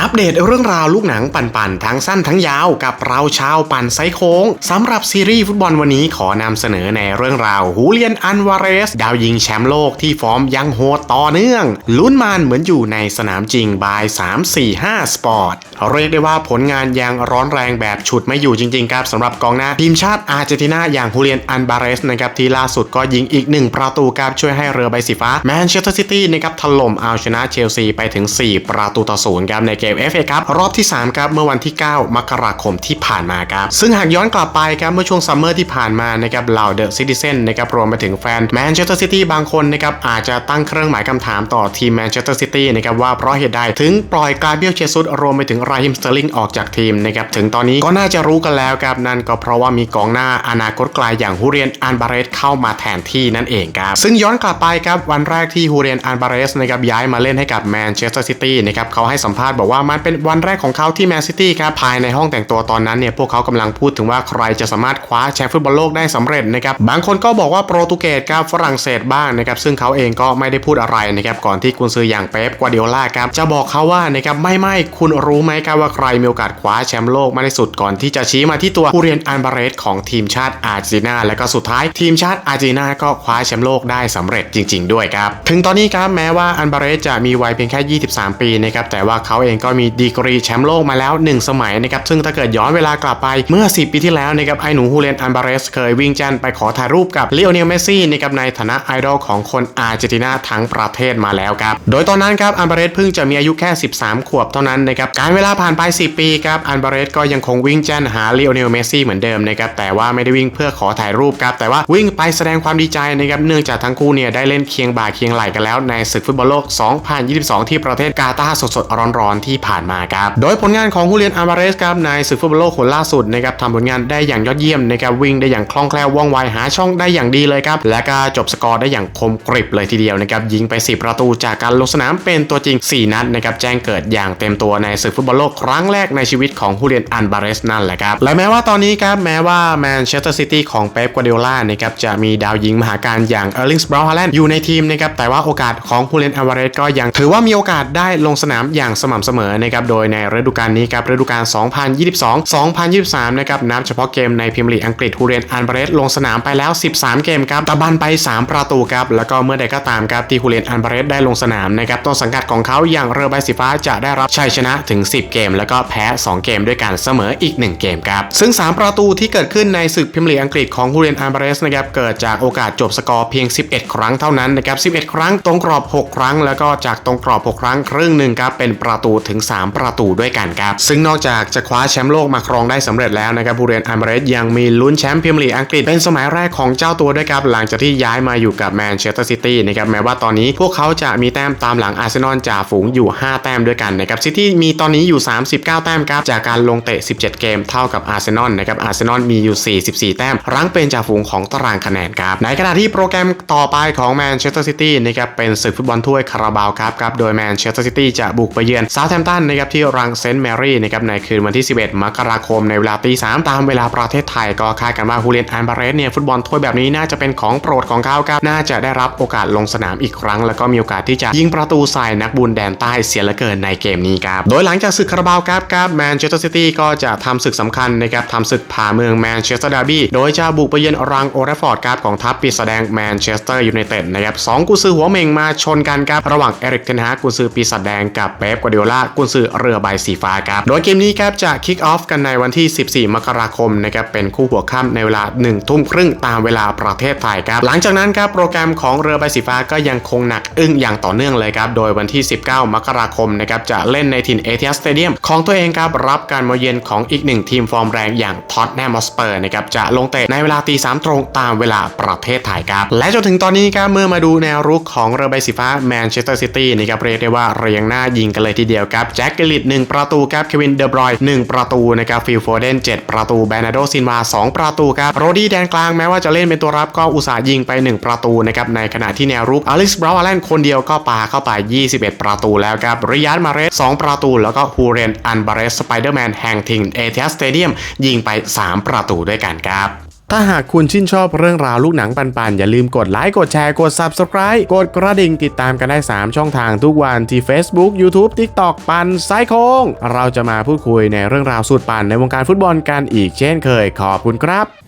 อัปเดตเรื่องราวลูกหนังปั่นๆ ทั้งสั้นทั้งยาวกับเราชาวปั่นไซโค้งสำหรับซีรีส์ฟุตบอลวันนี้ขอนำเสนอในเรื่องราวฮูเลียนอันวาเรส ดาวยิงแชมป์โลกที่ฟอร์มยังโหดต่อเนื่อง ลุ้นมานเหมือนอยู่ในสนามจริงบาย 345 สปอร์ตเรียกได้ว่าผลงานยังร้อนแรงแบบฉุดไม่อยู่จริงๆครับสำหรับกองหน้าทีมชาติอาร์เจนตินาอย่างฮูเลียนอันบาเรสนะครับที่ล่าสุดก็ยิงอีกหนึ่งประตูครับช่วยให้เรือใบสีฟ้าแมนเชสเตอร์ซิตี้นะครับถล่มเอาชนะเชลซีไปถึง 4 ประตูต่อศูนย์ครับในเกม FA ครับรอบที่ 3 ครับ เมื่อวันที่ 9 มกราคมที่ผ่านมาครับ ซึ่งหากย้อนกลับไปครับ เมื่อช่วงซัมเมอร์ที่ผ่านมานะครับเหล่าเดอะซิติเซนนะครับรวมไปถึงแฟนแมนเชสเตอร์ซิตี้บางคนนะครับอาจจะตั้งเครื่องหมายคำถามต่อทีมแมนเชสเตอร์ซิตี้นะครับว่าเพราะเหตุใดถึงปล่อยกาเบียลเชซุสรวมไปถึงราฮิมสเตอร์ลิงออกจากทีมนะครับถึงตอนนี้ก็น่าจะรู้กันแล้วครับนั่นก็เพราะว่ามีกองหน้าอนาคตไกลอย่างฮูเรียนอันบาเรสเข้ามาแทนที่นั่นเองครับซึ่งย้อนกลับไปครับวันแรกที่ฮูเรียนอันบาเรสนะครับย้ายมาเล่นให้กับแมนเชสเตอร์ซิตี้นะครับเขาให้สัมภาษณ์บอกว่า่ามันเป็นวันแรกของเขาที่แมนซิตี้ครับภายในห้องแต่งตัวตอนนั้นเนี่ยพวกเขากำลังพูดถึงว่าใครจะสามารถคว้าแชมป์ฟุตบอลโลกได้สำเร็จนะครับบางคนก็บอกว่าโปรตุเกสครับฝรั่งเศสบ้างนะครับซึ่งเขาเองก็ไม่ได้พูดอะไรนะครับก่อนที่กุนซืออย่างเป๊ปกวาดิโอลาครับจะบอกเขาว่านะครับไม่ไม่คุณรู้ไหมครับว่าใครมีโอกาสคว้าแชมป์โลกมากที่สุดก่อนที่จะชี้มาที่ตัวฮูเรียนอันบาเรสของทีมชาติอาร์เจนตินาและก็สุดท้ายทีมชาติอาร์เจนตินาก็คว้าแชมป์โลกได้สำเร็จจริง ๆ ด้วยครับถึงตอนนี้ครับแม้ว่าอันบาเรสจะมีวัยเพียงแค่ 23 ปีนะครับแต่ว่าเขาเองก็มีดีกรีแชมป์โลกมาแล้ว 1 สมัยนะครับซึ่งถ้าเกิดย้อนเวลากลับไปเมื่อ 10 ปีที่แล้วนะครับไอหนูฮูเรียนอันบาเรสเคยวิ่งจันไปขอถ่ายรูปกับเลโอเนลเมสซี่นะครับในฐานะไอดอลของคนอาร์เจนตินาทั้งประเทศมาแล้วครับโดยตอนนั้นครับอันบาเรสเพิ่งจะมีอายุแค่ 13 ขวบเท่านั้นนะครับการเวลาผ่านไป 10 ปีครับอันบาเรสก็ยังคงวิ่งจันหาเลโอเนลเมสซี่เหมือนเดิมนะครับแต่ว่าไม่ได้วิ่งเพื่อขอถ่ายรูปครับแต่ว่าวิ่งไปแสดงความดีใจนะครับเนื่องจากทั้งคู่เนี่ยได้เล่นเคียงบ่าเคียงไหลกันแล้วในศึกฟุตบอลโลก 2022 ที่ประเทศกาตาร์สดๆร้อนๆที่ผ่านมาครับ โดยผลงานของฮูเลียนอันบาเรสครับในศึกฟุตบอลโลกคนล่าสุดนะครับทำผลงานได้อย่างยอดเยี่ยมนะครับวิ่งได้อย่างคล่องแคล่วว่องไวหาช่องได้อย่างดีเลยครับ และก็จบสกอร์ได้อย่างคมกริบเลยทีเดียวนะครับยิงไป10ประตูจากการลงสนามเป็นตัวจริง 4 นัดนะครับแจ้งเกิดอย่างเต็มตัวในศึกฟุตบอลโลกครั้งแรกในชีวิตของฮูเลียนอันบาเรสนั่นแหละครับและแม้ว่าตอนนี้ครับแม้ว่าแมนเชสเตอร์ซิตี้ของเป๊ปกัวเดโอลานะครับจะมีดาวยิงมหาการอย่างเออร์ลิงส์บราวน์ฮาแลนด์อยู่ในทีมนะครับแต่ว่าโอกาสของฮูเลียนอันบาเรสก็ยังถือว่ามีโอกาสได้ลงสนามอย่างสม่ำเสมอนะครับ โดยในฤดูกาลนี้ครับฤดูกาล 2022-2023 นะครับนับเฉพาะเกมในพรีเมียร์ลีกอังกฤษฮูเรียนอันบรสลงสนามไปแล้ว 13 เกมครับตะบันไป 3 ประตูครับ แล้วก็เมื่อใดก็ตามครับที่ฮูเรียนอันบรสได้ลงสนามนะครับต้นสังกัดของเขาอย่างเรือใบสีฟ้าจะได้รับชัยชนะถึง 10 เกม แล้วก็แพ้ 2 เกมด้วยกันเสมออีก 1 เกมครับ ซึ่ง 3 ประตูที่เกิดขึ้นในศึกพรีเมียร์ลีกอังกฤษของฮูเรียนอันบรสนะครับเกิดจากโอกาสจบสกอร์เพียง 11 ครั้งเท่านั้นนะครับ11 ครั้งตรงกรอบ 6 ครั้ง แล้วก็จากตรงกรอบ 6 ครั้งครึ่งหนึ่งครับเป็นประตูถึง 3 ประตูด้วยกันครับ ซึ่งนอกจากจะคว้าแชมป์โลกมาครองได้สำเร็จแล้วนะครับฮูเรียนอันบาเรสยังมีลุ้นแชมป์พรีเมียร์ลีกอังกฤษเป็นสมัยแรกของเจ้าตัวด้วยครับหลังจากที่ย้ายมาอยู่กับแมนเชสเตอร์ซิตี้นะครับแม้ว่าตอนนี้พวกเขาจะมีแต้มตามหลังอาร์เซนอลจ่าฝูงอยู่ 5 แต้มด้วยกันนะครับซิตี้มีตอนนี้อยู่ 39 แต้มครับจากการลงเตะ 17 เกมเท่ากับอาร์เซนอลนะครับอาร์เซนอลมีอยู่ 44 แต้ม รั้งเป็นจ่าฝูงของตารางคะแนนครับในขณะที่โปรแกรมต่อไปของแมนเชสเตอร์ซิตี้นะครับเป็นศึกฟุตบอลถ้วยคาราบาวครับครับโดยแมนเชสเตอร์ซิตี้จะบุกไปเยือนซา u ์แ a มตันนะครับที่รังเซนต์แมรี่นะครับในคืนวันที่ 11 มกราคมในเวลาตีสามตามเวลาประเทศไทยก็คาดกันว่าฮูเลียนอันบาเรสเนี่ยฟุตบอลถ้วยแบบนี้น่าจะเป็นของโปรดของเขาครับน่าจะได้รับโอกาสลงสนามอีกครั้ง แล้วก็มีโอกาสที่จะยิงประตูใส่นักบุญแดนใต้เสียเหลือเกินในเกมนี้ครับโดยหลังจากศึกคาราบาวครับครับแมนเชสเตอร์ซิตี้ก็จะทำศึกสำคัญนะครับทำศึกผ่าเมืองแมนเชสเตอร์ดาร์บี้โดยจะบุกไปเยือนรังโอเรฟอร์ดครับของทัพปีศาจแดงแมนเชสเตอร์ยูไนเต็ดนะครับสองกุซือหัวเมงมาชนกันครับระหว่างเอริกเทนฮากกุซือปีศาจแดงกับเป๊ปกัวเดโอลากุนซือเรือใบสีฟ้าครับ โดยเกมนี้ครับจะคิกออฟกันในวันที่ 14 มกราคมนะครับเป็นคู่หัวค่ำในเวลา 1 ทุ่มครึ่งตามเวลาประเทศไทยครับ หลังจากนั้นครับโปรแกรมของเรือใบสีฟ้าก็ยังคงหนักอึ้งอย่างต่อเนื่องเลยครับ โดยวันที่ 19 มกราคมนะครับจะเล่นในถิ่นเอเทียสเตเดียมของตัวเองครับรับการมาเยือนของอีกหนึ่งทีมฟอร์มแรงอย่างท็อตแนมอสเปอร์นะครับจะลงเตะในเวลาตีสามตรงตามเวลาประเทศไทยครับและจนถึงตอนนี้ครับเมื่อมาดูแนวรุกของเรือใบสีฟ้าแมนเชสเตอร์ซิตี้นะครับเรียกได้ว่าเรียงหน้ายิงกันเลยทีเดียวครับแจ็คเกลิต1ประตูครับเควินเดบรอย1ประตูนะครับฟิลโฟเดน7ประตูแบรนาโดซินวา2ประตูครับโรดี้แดนกลางแม้ว่าจะเล่นเป็นตัวรับก็อุตส่าห์ยิงไป 1 ประตูนะครับในขณะที่แนวรุกอลิสบราวแลนคนเดียวก็ปาเข้าไป 21 ประตูแล้วครับริยันมาเรส2ประตู แล้วก็ฮูเรนอันบาเรสสไปเดอร์แมนแห่งทิงเอเทียสเตเดียมยิงไป 3 ประตูด้วยกันครับ ถ้าหากคุณชื่นชอบเรื่องราวลูกหนังปันๆ อย่าลืมกดไลค์กดแชร์กด Subscribe กดกระดิ่งติดตามกันได้ 3 ช่องทางทุกวันที่ Facebook YouTube TikTok ปันไซโคง เราจะมาพูดคุยในเรื่องราวสุดปันในวงการฟุตบอลกันอีกเช่นเคยขอบคุณครับ